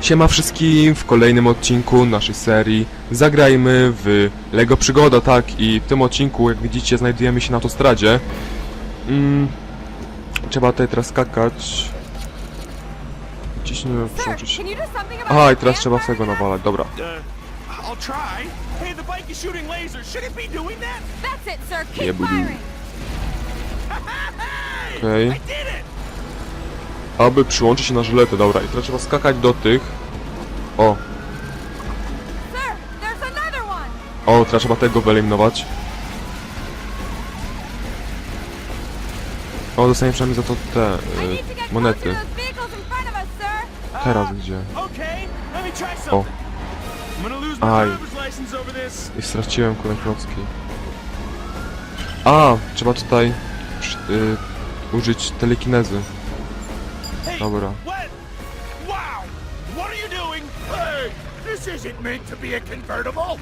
Siema wszystkim, w kolejnym odcinku naszej serii zagrajmy w LEGO Przygoda, tak i w tym odcinku, jak widzicie, znajdujemy się na autostradzie. Mm, trzeba tutaj teraz skakać. Ciśnijmy, Sir, przełączyć. Aha, i teraz trzeba tego nawalać, dobra. Uh. Hey! Okej. It! Aby przyłączyć się na żyletę, dobra, i teraz trzeba skakać do tych. O, o, teraz trzeba tego wyeliminować. O, dostaniemy przynajmniej za to te y, monety. Teraz gdzie? O, Aj. i straciłem kulę klocki. A, trzeba tutaj przy- y, użyć telekinezy. Dobra. what? Wow! What are you doing? Hey, this isn't meant to be a convertible.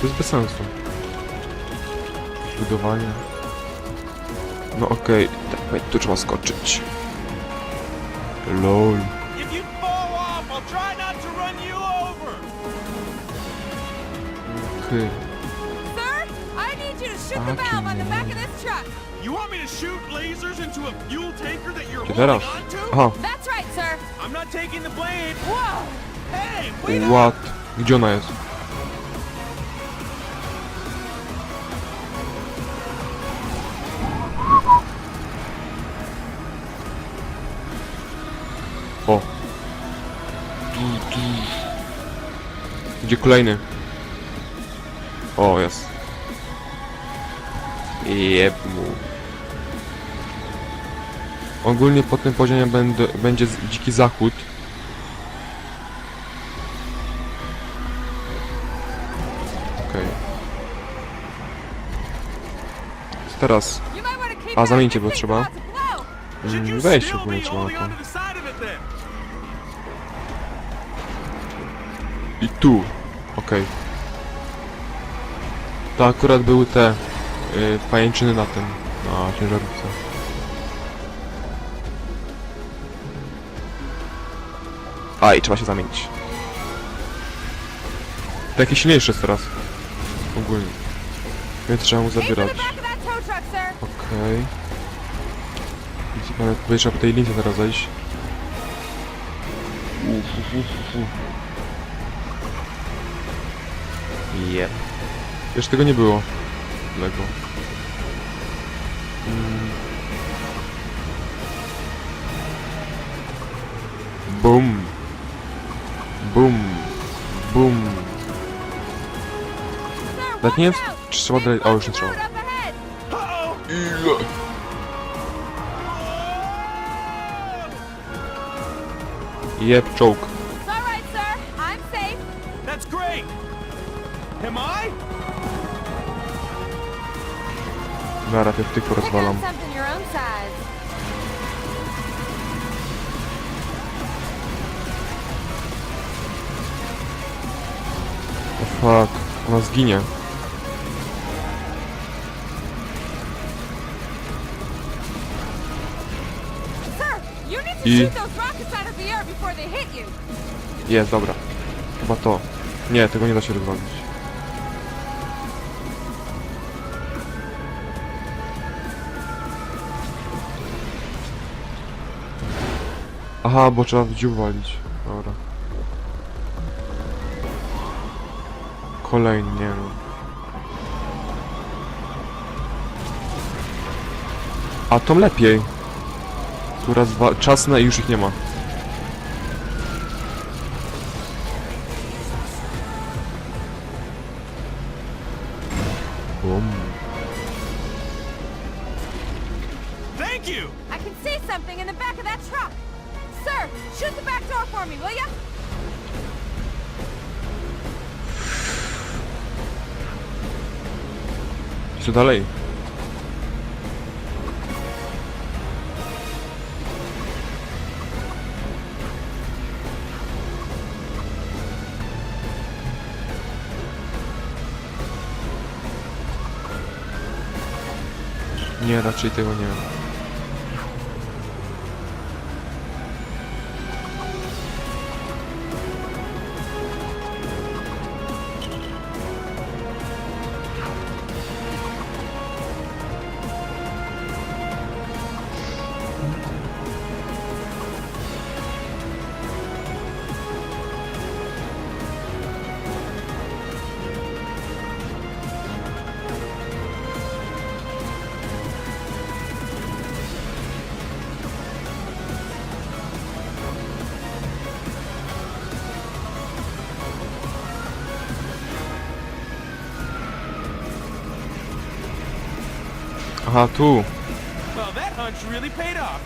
To jest bez sensu. Budowanie. No okej, tak, tu trzeba skoczyć. LOL. If you fall off, I'll try not to run you over. Okej. Sir, I need you to shoot the valve on the back of this truck. You want me to shoot lasers into a fuel tanker that you're Gdzie holding teraz? on to? Aha, uh-huh. That's right, sir. I'm not taking the blame. Whoa. Hey, wait what? Gdzie ona jest? O. Tu, tu. Gdzie kolejny? O, jest. Jeb mu. Ogólnie po tym poziomie będę, będzie dziki zachód. Okej. Teraz to keep A, This bo trzeba. mm, wejść ogólnie trzeba na to. I tu. Okej. To akurat były te y, pajęczyny na tym, na ciężarówce. A, i trzeba się zamienić. To jakieś silniejsze jest teraz. Ogólnie. Więc trzeba mu zabierać. Okej. Okay. Będzie trzeba po tej linii teraz zejść. Uf, uf, uf, uf. Jep. Jeszcze tego nie było. Lego. Mm. Bum. Bum. Tak nie czy trzeba dalej... O, już nie trzeba. Jep, czołg. It's all right, fuck, ona zginie. I-. Jest, dobra. Chyba to. Nie, tego nie da się rozwalić. Aha, bo trzeba w dziób walić. Dobra. Kolejny, nie no. A to lepiej. Dwa, czasne i już ich nie ma. Bum. Thank you! I can see something in the back of that truck. Sir, shoot the back door for me, will ya? Dalej? Nie, raczej tego nie.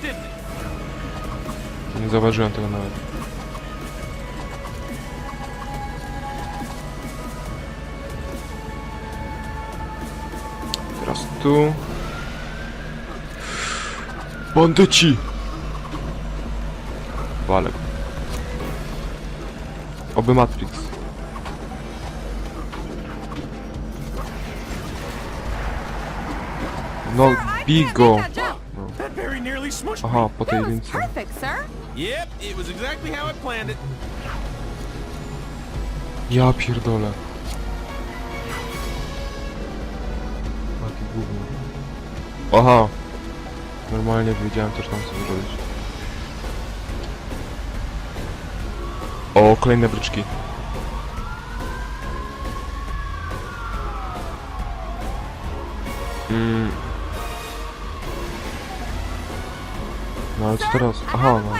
Didn't it? Nie zauważyłem tego nawet. Teraz tu. Bandyci! Walek. Oby Matrix. It was exactly how I planned it. Ja pierdolę. Taki gówno. Aha. Normalnie wiedziałem też tam co zrobić. O, kolejne bryczki. Mm. Ale co teraz? Aha, no.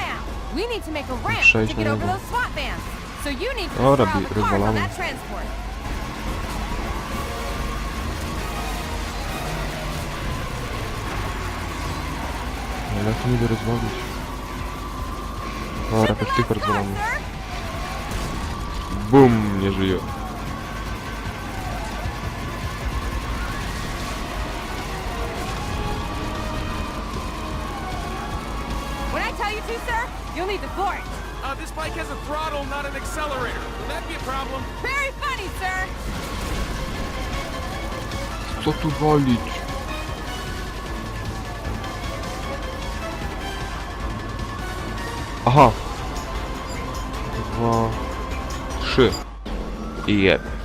przejść na niego. SWAT vans. So you need to to niby rozwalić? Dobra, jakoś tych rozwalamy. Bum, nie żyje. You'll need to floor it. Uh, this bike has a throttle, not an accelerator. Will that be a problem? Very funny, sir. Co tu walić? Aha. Dwa, trzy. I jeb.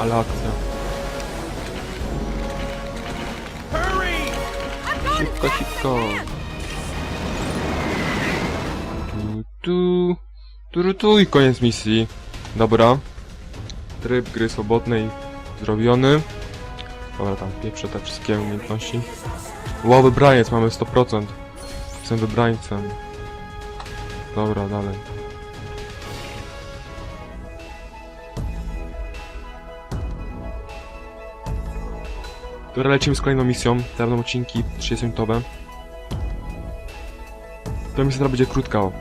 Ale akcja. Szybko, szybko. Tu, tu, tu, tu i koniec misji. Dobra. Tryb gry swobodnej zrobiony. Dobra, tam pieprzę te wszystkie umiejętności. Wow, wybraniec, mamy 100%. Jestem wybrańcem. Dobra, dalej. Dobra, lecimy z kolejną misją. Te odcinki 30-minutowe. Ta misja teraz będzie krótka. o.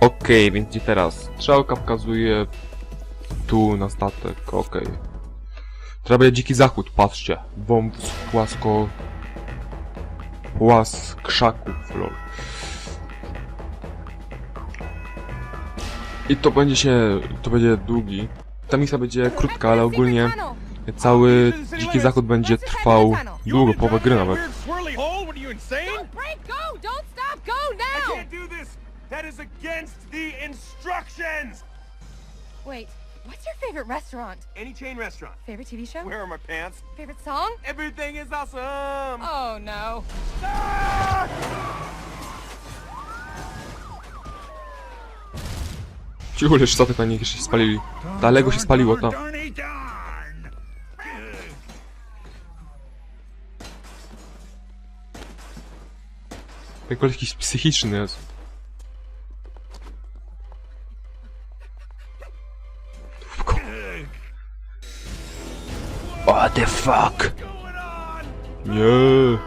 Okej, więc gdzie teraz? Strzałka wskazuje tu na statek, okej. Teraz będzie dziki zachód, patrzcie. Wąt płasko... Płas krzaków, lol. I to będzie się... to będzie długi. Ta misja będzie krótka, ale ogólnie cały dziki zachód będzie trwał długo, połowę gry nawet. Wait, what's your favorite restaurant? Any chain restaurant. Favorite TV show? Where are my pants? Favorite song? Everything is awesome. Oh no. Cicho, lecz statek na nich się spalili. Daleko się spaliło, to. Koleś jakiś psychiczny jest. What the fuck? Nie.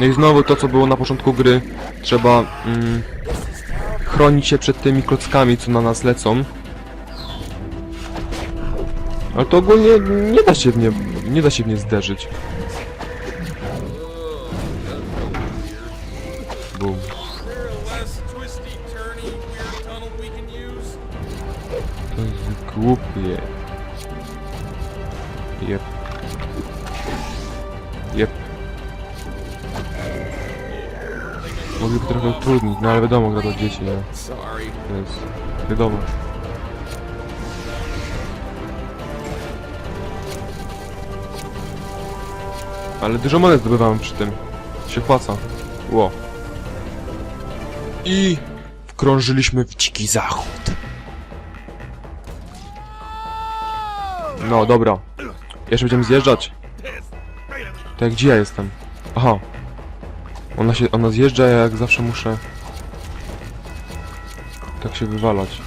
No i znowu to, co było na początku gry. Trzeba mm, chronić się przed tymi klockami, co na nas lecą. Ale to ogólnie nie da się w nie, nie da się w nie zderzyć. Use? To jest głupie. Mogliby trochę utrudnić, no ale wiadomo, gra dla dzieci, nie? To jest... wiadomo. Ale dużo monet zdobywamy przy tym. Się płaca. Ło. I wkrążyliśmy w dziki zachód. No, dobra. Jeszcze będziemy zjeżdżać. Tak, gdzie ja jestem? Aha, ona się, ona zjeżdża, ja jak zawsze muszę... Tak się wywalać.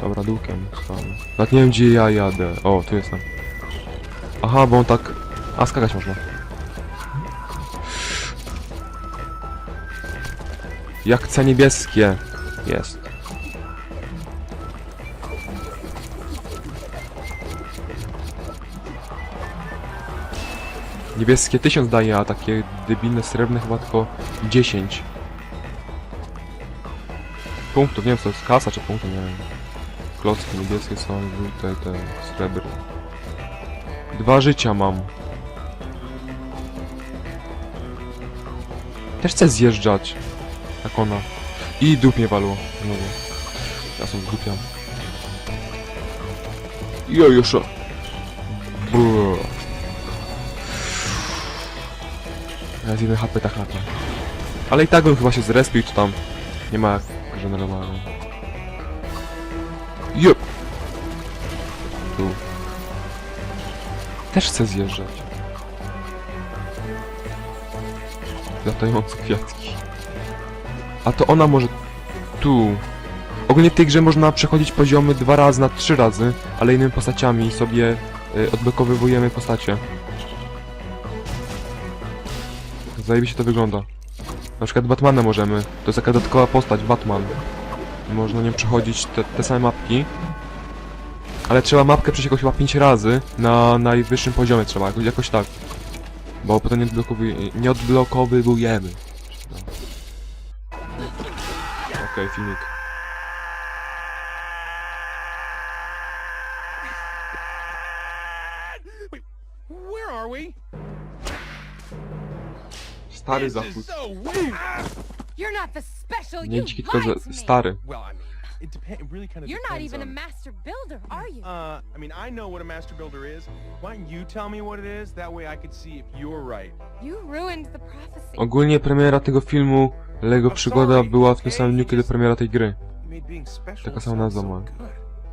Dobra, dółkiem. stałem. Nawet nie wiem gdzie ja jadę. O, tu jestem. Aha, bo on tak... A, skakać można. Jak C niebieskie. Jest. Niebieskie 1000 daje, a takie debilne srebrne chyba tylko 10. Punktów, nie wiem co to jest kasa czy punkty, nie wiem. Klocki niebieskie są, żółte, te srebrne. Dwa życia mam. Też chcę zjeżdżać. Jak ona. I dup mnie walło. Znowu. Ja sobie zdupiam. Jo, już. Brrr. Ja z jeden HP tak to. Ale i tak bym chyba się zrespił, czy tam nie ma jak generowanego. Jop! Tu. Też chcę zjeżdżać. Latające kwiatki. A to ona może tu. Ogólnie w tej grze można przechodzić poziomy dwa razy na trzy razy, ale innymi postaciami sobie y, postacie. Zajebiście to wygląda. Na przykład Batmanem możemy. To jest taka dodatkowa postać, Batman. Można nią przechodzić te, te same mapki. Ale trzeba mapkę przejść jakoś chyba 5 razy na najwyższym poziomie trzeba, jakoś, jakoś tak. Bo potem nie, odblokowy, nie odblokowywujemy. No. Okej, filmik. Stary zachód. so weird. You're not the special Nie you dziki, tylko lied to me. stary. Well, I mean, it depends. It really kind of You're not depends even a on- master builder, are you? Uh, I mean, I know what a master builder is. Why don't you tell me what it is? That way I could see if you're right. You ruined the prophecy. Ogólnie premiera tego filmu Lego Przygoda była w tym samym dniu, kiedy premiera tej gry. You made being special Taka sama sound nazwa ma. good.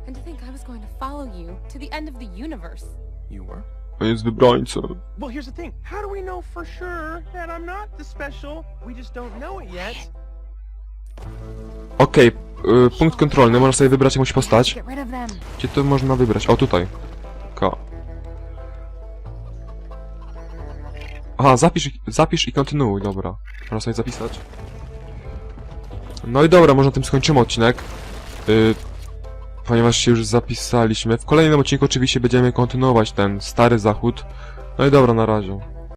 And to think I was going to follow you to the end of the universe. You were? On jest wybrańcą. Well, here's the thing. How do we know for sure that I'm not the special? We just don't know it yet. Okej, y, punkt kontrolny, można sobie wybrać jakąś postać. Get rid of them. Gdzie to można wybrać? O, tutaj. K. Aha, zapisz, i- zapisz i kontynuuj, dobra. Można sobie zapisać. No i dobra, może na tym skończymy odcinek. Y, ponieważ się już zapisaliśmy. W kolejnym odcinku oczywiście będziemy kontynuować ten stary zachód. No i dobra, na razie.